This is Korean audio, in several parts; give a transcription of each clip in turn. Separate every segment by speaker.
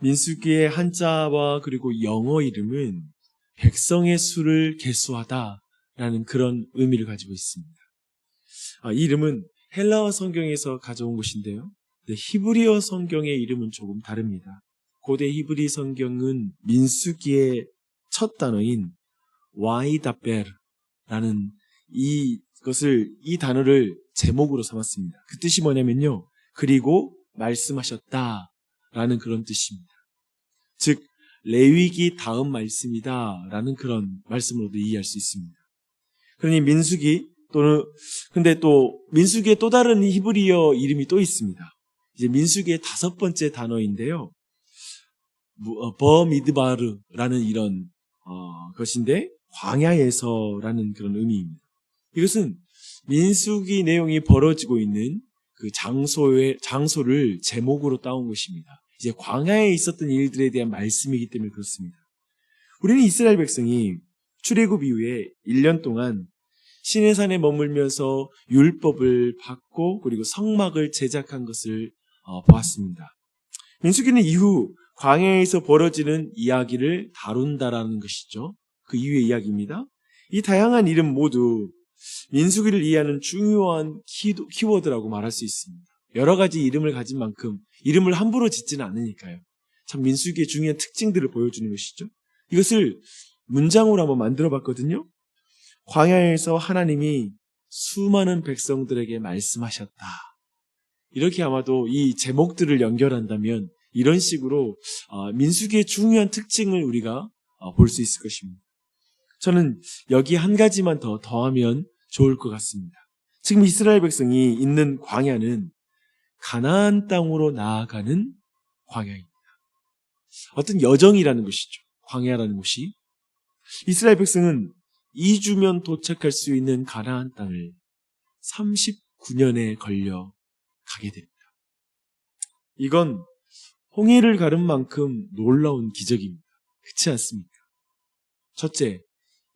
Speaker 1: 민수기의 한자와 그리고 영어 이름은 백성의 수를 계수하다라는 그런 의미를 가지고 있습니다. 아, 이 이름은 헬라어 성경에서 가져온 것인데요. 네, 히브리어 성경의 이름은 조금 다릅니다. 고대 히브리 성경은 민수기의 첫 단어인 와이다베르라는 이 것을 이 단어를 제목으로 삼았습니다. 그 뜻이 뭐냐면요. 그리고 말씀하셨다라는 그런 뜻입니다. 즉 레위기 다음 말씀이다라는 그런 말씀으로도 이해할 수 있습니다. 그러니 민수기 또는 근데 또 민수기의 또 다른 히브리어 이름이 또 있습니다. 이제 민수기의 다섯 번째 단어인데요. 어, 버미드바르라는 이런 어, 것인데 광야에서라는 그런 의미입니다. 이것은 민수기 내용이 벌어지고 있는 그 장소의 장소를 제목으로 따온 것입니다. 이제 광야에 있었던 일들에 대한 말씀이기 때문에 그렇습니다. 우리는 이스라엘 백성이 출애굽 이후에 1년 동안 시내산에 머물면서 율법을 받고 그리고 성막을 제작한 것을 어, 보았습니다. 민수기는 이후 광야에서 벌어지는 이야기를 다룬다라는 것이죠. 그 이후의 이야기입니다. 이 다양한 이름 모두 민수기를 이해하는 중요한 키도, 키워드라고 말할 수 있습니다. 여러 가지 이름을 가진 만큼 이름을 함부로 짓지는 않으니까요. 참 민수기의 중요한 특징들을 보여주는 것이죠. 이것을 문장으로 한번 만들어 봤거든요. 광야에서 하나님이 수많은 백성들에게 말씀하셨다. 이렇게 아마도 이 제목들을 연결한다면 이런 식으로 어, 민수기의 중요한 특징을 우리가 어, 볼수 있을 것입니다. 저는 여기 한 가지만 더 더하면 좋을 것 같습니다. 지금 이스라엘 백성이 있는 광야는 가나안 땅으로 나아가는 광야입니다. 어떤 여정이라는 것이죠. 광야라는 곳이. 이스라엘 백성은 2주면 도착할 수 있는 가나안 땅을 39년에 걸려 가게 됩니다. 이건 홍해를 가른 만큼 놀라운 기적입니다. 그렇지 않습니까? 첫째,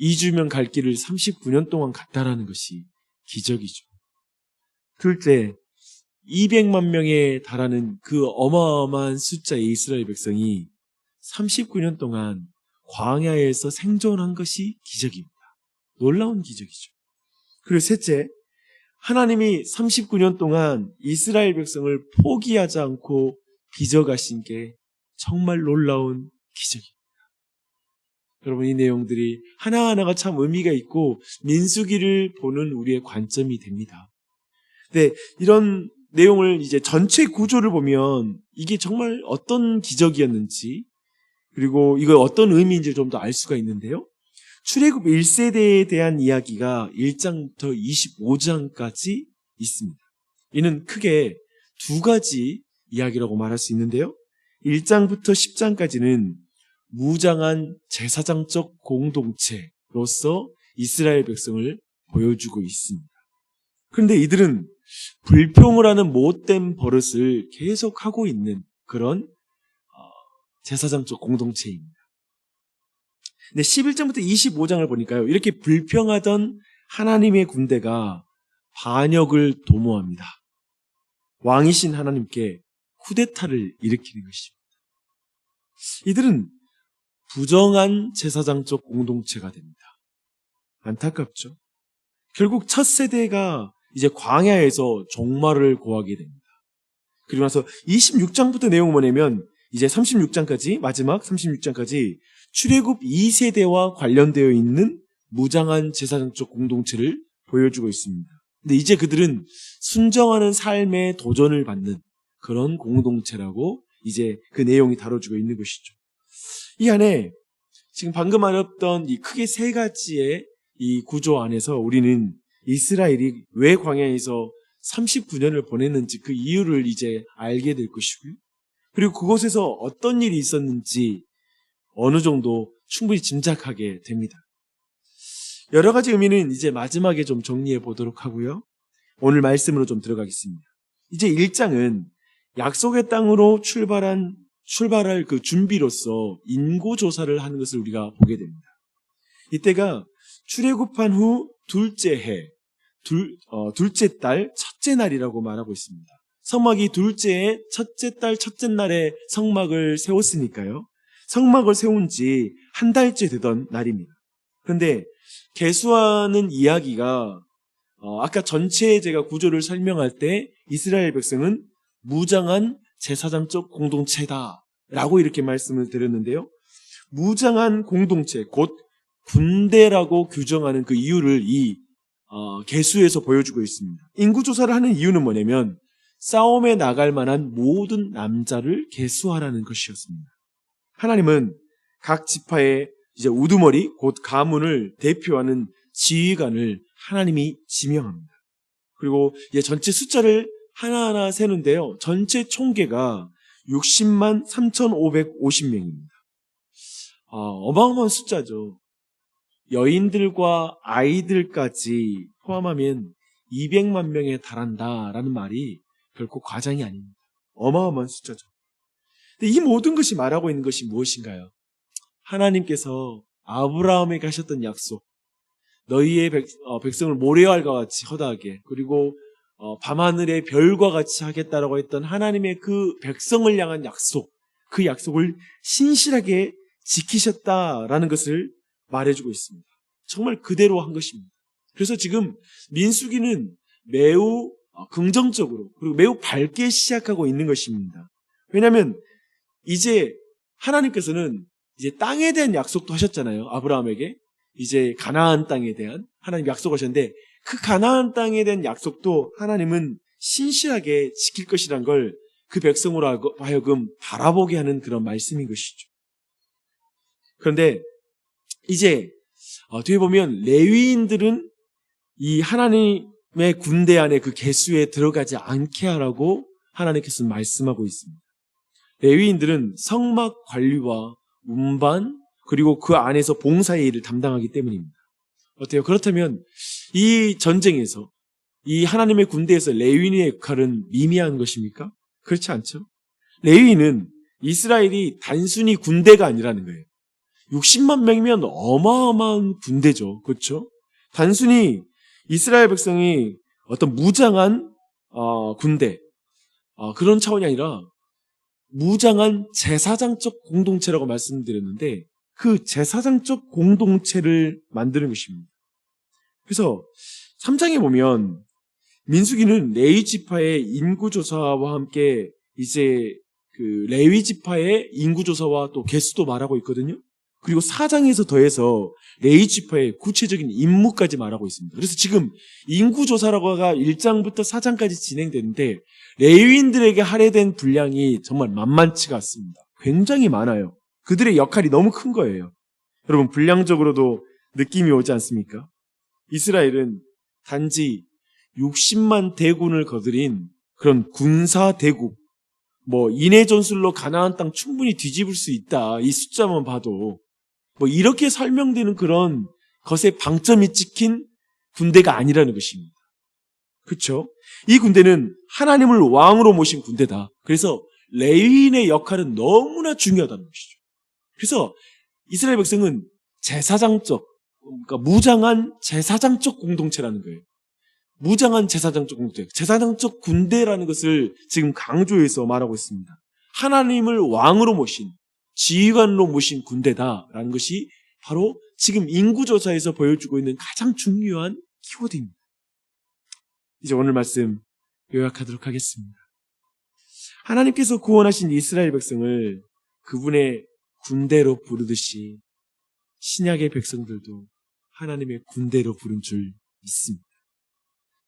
Speaker 1: 2주면 갈 길을 39년 동안 갔다라는 것이 기적이죠. 둘째, 200만 명에 달하는 그 어마어마한 숫자의 이스라엘 백성이 39년 동안 광야에서 생존한 것이 기적입니다. 놀라운 기적이죠. 그리고 셋째, 하나님이 39년 동안 이스라엘 백성을 포기하지 않고 빚어가신 게 정말 놀라운 기적입니다. 여러분 이 내용들이 하나하나가 참 의미가 있고 민수기를 보는 우리의 관점이 됩니다. 근데 이런 내용을 이제 전체 구조를 보면 이게 정말 어떤 기적이었는지 그리고 이거 어떤 의미인지 좀 더 알 수가 있는데요. 출애굽 1세대에 대한 이야기가 1장부터 25장까지 있습니다. 이는 크게 두 가지 이야기라고 말할 수 있는데요. 1장부터 10장까지는 무장한 제사장적 공동체로서 이스라엘 백성을 보여주고 있습니다. 그런데 이들은 불평을 하는 못된 버릇을 계속하고 있는 그런 어, 제사장적 공동체입니다. 근데 11장부터 25장을 보니까요. 이렇게 불평하던 하나님의 군대가 반역을 도모합니다. 왕이신 하나님께 쿠데타를 일으키는 것입니다. 이들은 부정한 제사장적 공동체가 됩니다. 안타깝죠? 결국 첫 세대가 이제 광야에서 종말을 고하게 됩니다. 그리고 나서 26장부터 내용을 뭐냐면 이제 36장까지 마지막 36장까지 출애굽 2세대와 관련되어 있는 무장한 제사장적 공동체를 보여주고 있습니다. 근데 이제 그들은 순정하는 삶의 도전을 받는 그런 공동체라고 이제 그 내용이 다뤄주고 있는 것이죠. 이 안에 지금 방금 말했던 이 크게 세 가지의 이 구조 안에서 우리는 이스라엘이 왜 광야에서 39년을 보냈는지 그 이유를 이제 알게 될 것이고요. 그리고 그곳에서 어떤 일이 있었는지 어느 정도 충분히 짐작하게 됩니다. 여러 가지 의미는 이제 마지막에 좀 정리해 보도록 하고요. 오늘 말씀으로 좀 들어가겠습니다. 이제 1장은 약속의 땅으로 출발한 출발할 그 준비로서 인고 조사를 하는 것을 우리가 보게 됩니다. 이때가 출애굽한 후 둘째 해 둘, 어, 둘째 달 첫째 날이라고 말하고 있습니다. 성막이 둘째에 첫째 달 첫째 날에 성막을 세웠으니까요. 성막을 세운 지 한 달째 되던 날입니다. 그런데 개수하는 이야기가 어, 아까 전체 제가 구조를 설명할 때 이스라엘 백성은 무장한 제사장적 공동체다 라고 이렇게 말씀을 드렸는데요. 무장한 공동체, 곧 군대라고 규정하는 그 이유를 이 어, 개수에서 보여주고 있습니다. 인구 조사를 하는 이유는 뭐냐면 싸움에 나갈 만한 모든 남자를 개수하라는 것이었습니다. 하나님은 각 지파의 이제 우두머리 곧 가문을 대표하는 지휘관을 하나님이 지명합니다. 그리고 전체 숫자를 하나하나 세는데요. 전체 총계가 60만 3,550명입니다. 아, 어마어마한 숫자죠. 여인들과 아이들까지 포함하면 200만 명에 달한다라는 말이 결코 과장이 아닙니다. 어마어마한 숫자죠. 근데 이 모든 것이 말하고 있는 것이 무엇인가요? 하나님께서 아브라함에게 하셨던 약속, 너희의 백, 성을 모래알과 같이 허다하게 그리고 어, 밤하늘의 별과 같이 하겠다라고 했던 하나님의 그 백성을 향한 약속, 그 약속을 신실하게 지키셨다라는 것을 말해주고 있습니다. 정말 그대로 한 것입니다. 그래서 지금 민수기는 매우 어, 긍정적으로 그리고 매우 밝게 시작하고 있는 것입니다. 왜냐하면 이제 하나님께서는 이제 땅에 대한 약속도 하셨잖아요. 아브라함에게 이제 가나안 땅에 대한 하나님 약속하셨는데 그 가나안 땅에 대한 약속도 하나님은 신실하게 지킬 것이란 걸 그 백성으로 하여금 바라보게 하는 그런 말씀인 것이죠. 그런데 이제 어떻게 보면 레위인들은 이 하나님의 군대 안에 그 개수에 들어가지 않게 하라고 하나님께서 말씀하고 있습니다. 레위인들은 성막 관리와 운반 그리고 그 안에서 봉사의 일을 담당하기 때문입니다. 어때요? 그렇다면 이 전쟁에서 이 하나님의 군대에서 레위인의 역할은 미미한 것입니까? 그렇지 않죠. 레위인은 이스라엘이 단순히 군대가 아니라는 거예요. 60만 명이면 어마어마한 군대죠. 그렇죠? 단순히 이스라엘 백성이 어떤 무장한 어, 군대 어, 그런 차원이 아니라 무장한 제사장적 공동체라고 말씀드렸는데 그 제사장적 공동체를 만드는 것입니다. 그래서 3장에 보면 민수기는 레위 지파의 인구 조사와 함께 이제 그 레위 지파의 인구 조사와 또 개수도 말하고 있거든요. 그리고 4장에서 더해서 레위 지파의 구체적인 임무까지 말하고 있습니다. 그래서 지금 인구 조사라고가 1장부터 4장까지 진행되는데 레위인들에게 할애된 분량이 정말 만만치가 않습니다. 굉장히 많아요. 그들의 역할이 너무 큰 거예요. 여러분, 분량적으로도 느낌이 오지 않습니까? 이스라엘은 단지 60만 대군을 거들인 그런 군사 대국, 뭐 인해 전술로 가나안 땅 충분히 뒤집을 수 있다. 이 숫자만 봐도 뭐 이렇게 설명되는 그런 것에 방점이 찍힌 군대가 아니라는 것입니다. 그렇죠? 이 군대는 하나님을 왕으로 모신 군대다. 그래서 레위인의 역할은 너무나 중요하다는 것이죠. 그래서 이스라엘 백성은 제사장적, 그러니까 무장한 제사장적 공동체라는 거예요. 무장한 제사장적 공동체, 제사장적 군대라는 것을 지금 강조해서 말하고 있습니다. 하나님을 왕으로 모신, 지휘관으로 모신 군대다라는 것이 바로 지금 인구조사에서 보여주고 있는 가장 중요한 키워드입니다. 이제 오늘 말씀 요약하도록 하겠습니다. 하나님께서 구원하신 이스라엘 백성을 그분의 군대로 부르듯이 신약의 백성들도 하나님의 군대로 부른 줄 믿습니다.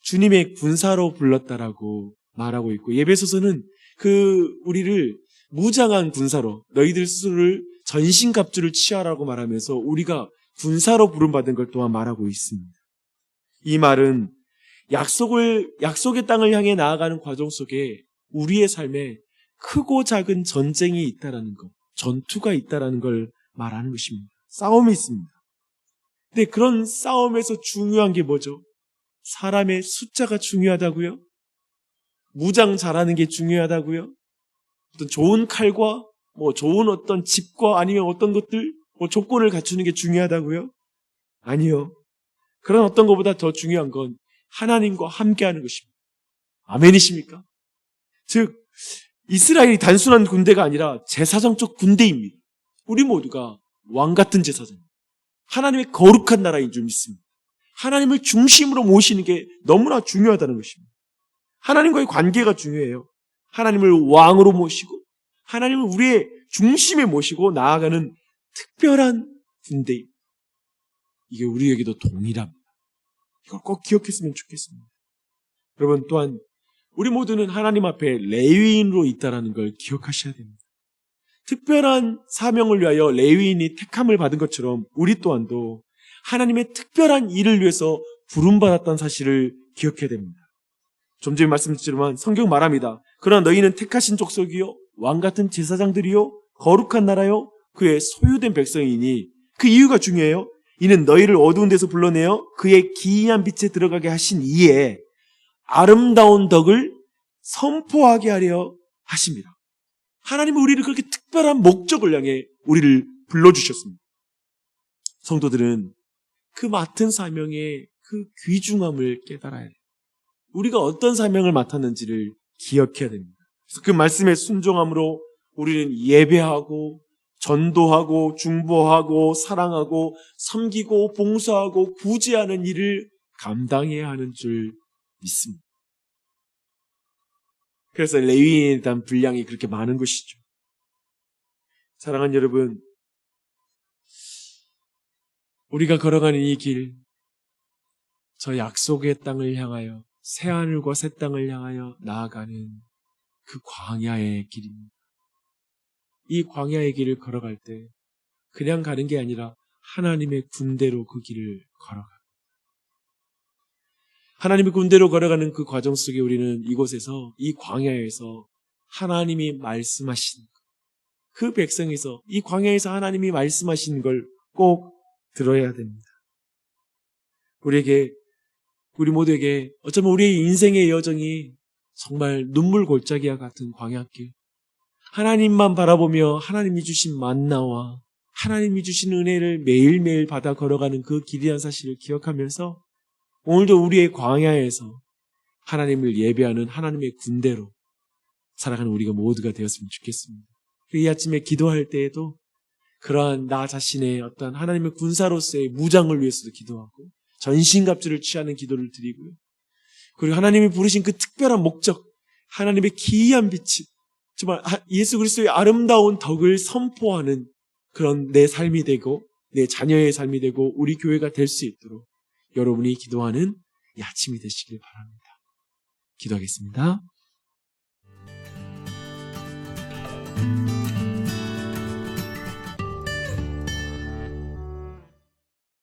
Speaker 1: 주님의 군사로 불렀다라고 말하고 있고 예배소서는 그 우리를 무장한 군사로 너희들 스스로를 전신갑주를 취하라고 말하면서 우리가 군사로 부름받은 걸 또한 말하고 있습니다. 이 말은 약속을 약속의 땅을 향해 나아가는 과정 속에 우리의 삶에 크고 작은 전쟁이 있다라는 것, 전투가 있다라는 걸 말하는 것입니다. 싸움이 있습니다. 근데 그런 싸움에서 중요한 게 뭐죠? 사람의 숫자가 중요하다고요? 무장 잘하는 게 중요하다고요? 어떤 좋은 칼과 뭐 좋은 어떤 집과 아니면 어떤 것들 뭐 조건을 갖추는 게 중요하다고요? 아니요. 그런 어떤 것보다 더 중요한 건 하나님과 함께하는 것입니다. 아멘이십니까? 즉 이스라엘이 단순한 군대가 아니라 제사장적 군대입니다. 우리 모두가 왕 같은 제사장, 하나님의 거룩한 나라인 줄 믿습니다. 하나님을 중심으로 모시는 게 너무나 중요하다는 것입니다. 하나님과의 관계가 중요해요. 하나님을 왕으로 모시고 하나님을 우리의 중심에 모시고 나아가는 특별한 군대입니다. 이게 우리에게도 동일합니다. 이걸 꼭 기억했으면 좋겠습니다. 여러분 또한 우리 모두는 하나님 앞에 레위인으로 있다라는 걸 기억하셔야 됩니다. 특별한 사명을 위하여 레위인이 택함을 받은 것처럼 우리 또한도 하나님의 특별한 일을 위해서 부름받았다는 사실을 기억해야 됩니다. 좀 전에 말씀드렸지만 성경 말합니다. 그러나 너희는 택하신 족속이요 왕 같은 제사장들이요 거룩한 나라요 그의 소유된 백성이니 그 이유가 중요해요. 이는 너희를 어두운 데서 불러내어 그의 기이한 빛에 들어가게 하신 이에 아름다운 덕을 선포하게 하려 하십니다. 하나님은 우리를 그렇게 특 별한 목적을 향해 우리를 불러주셨습니다. 성도들은 그 맡은 사명의 그 귀중함을 깨달아야 돼요. 우리가 어떤 사명을 맡았는지를 기억해야 됩니다. 그래서 그 말씀에 순종함으로 우리는 예배하고 전도하고 중보하고 사랑하고 섬기고 봉사하고 구제하는 일을 감당해야 하는 줄 믿습니다. 그래서 레위인에 대한 분량이 그렇게 많은 것이죠. 사랑하는 여러분, 우리가 걸어가는 이 길, 저 약속의 땅을 향하여 새 하늘과 새 땅을 향하여 나아가는 그 광야의 길입니다. 이 광야의 길을 걸어갈 때 그냥 가는 게 아니라 하나님의 군대로 그 길을 걸어가. 하나님의 군대로 걸어가는 그 과정 속에 우리는 이곳에서 이 광야에서 하나님이 말씀하신 그 백성에서 이 광야에서 하나님이 말씀하신 걸꼭 들어야 됩니다. 우리에게 우리 모두에게 어쩌면 우리의 인생의 여정이 정말 눈물 골짜기와 같은 광야길. 하나님만 바라보며 하나님이 주신 만나와 하나님이 주신 은혜를 매일매일 받아 걸어가는 그 길이란 사실을 기억하면서 오늘도 우리의 광야에서 하나님을 예배하는 하나님의 군대로 살아가는 우리가 모두가 되었으면 좋겠습니다. 이 아침에 기도할 때에도 그러한 나 자신의 어떤 하나님의 군사로서의 무장을 위해서도 기도하고 전신갑주를 취하는 기도를 드리고요. 그리고 하나님이 부르신 그 특별한 목적, 하나님의 기이한 빛이 정말 예수 그리스도의 아름다운 덕을 선포하는 그런 내 삶이 되고 내 자녀의 삶이 되고 우리 교회가 될 수 있도록 여러분이 기도하는 이 아침이 되시길 바랍니다. 기도하겠습니다.